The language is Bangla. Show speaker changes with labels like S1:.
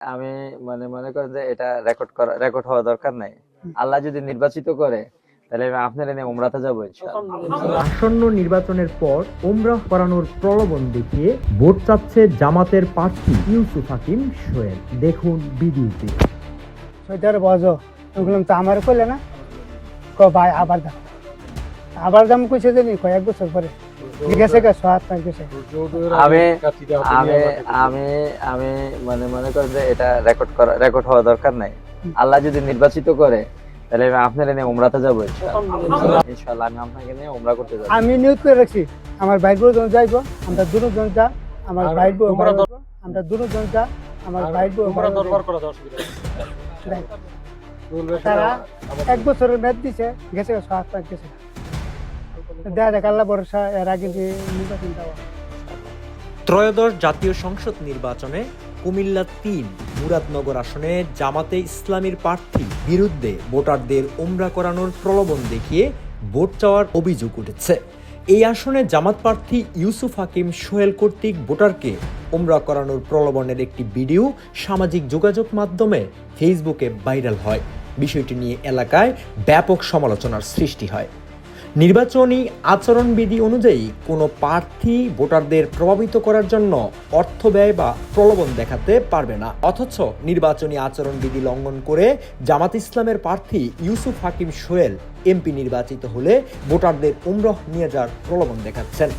S1: আমি মানে মনে করেন যে এটা রেকর্ড করা রেকর্ড হওয়া দরকার নাই। আল্লাহ যদি নির্বাচিত করে তাহলে আমি আপনারা নিয়ে উমরাতে যাব ইনশাআল্লাহ।
S2: আসন্ন নির্বাচনের পর ওমরাহ করানোর প্রলোভন দেখিয়ে ভোট চাচ্ছে জামাতের প্রার্থী ইউসুফ হাকিম সোহেল। দেখুন ভিডিওটি।
S3: সৈটার বজ ওগুলো তো আমার করলে না? ক ভাই আবার দাম আবার দাম কইছে জানি কয়েক বছর পরে। গেছে গে সাত পাঁচ গেছে
S1: আমি আমি আমি আমি মানে মনে করেন যে এটা রেকর্ড করা রেকর্ড হওয়া দরকার নাই। আল্লাহ যদি নির্বাচিত করে তাহলে আমি আপনারা নিয়ে উমরাতে যাব ইনশাআল্লাহ। ইনশাআল্লাহ আমি আপনাকে নিয়ে উমরা করতে যাব।
S3: আমি নিউজ করে রাখছি। আমার ভাই বোন জন যাইব আমরা দুটো জন যা আমার ভাই বোন আমরা দুটো জন যা আমার ভাই বোন তারা এক বছরের মেয়াদ দিছে গেছে গে সাত পাঁচ গেছে
S2: ত্রয়োদশ জাতীয় সংসদ নির্বাচনে কুমিল্লা তিন, মুরাদনগর আসনে জামাতে ইসলামীর প্রার্থী বিরুদ্ধে ভোটারদের ওমরা করানোর প্রলোভন দেখিয়ে ভোট চাওয়ার অভিযোগ উঠেছে। এই আসনে জামাত প্রার্থী ইউসুফ হাকিম সোহেল কর্তৃক ভোটারকে ওমরা করানোর প্রলোভনের একটি ভিডিও সামাজিক যোগাযোগ মাধ্যমে ফেসবুকে ভাইরাল হয়। বিষয়টি নিয়ে এলাকায় ব্যাপক সমালোচনার সৃষ্টি হয়। নির্বাচনী আচরণবিধি অনুযায়ী কোনো প্রার্থী ভোটারদের প্রভাবিত করার জন্য অর্থ ব্যয় বা প্রলোভন দেখাতে পারবে না। অথচ নির্বাচনী আচরণবিধি লঙ্ঘন করে জামাত ইসলামের প্রার্থী ইউসুফ হাকিম সোহেল এমপি নির্বাচিত হলে ভোটারদের উমরহ নিয়ে যাওয়ার প্রলোভন দেখাচ্ছেন।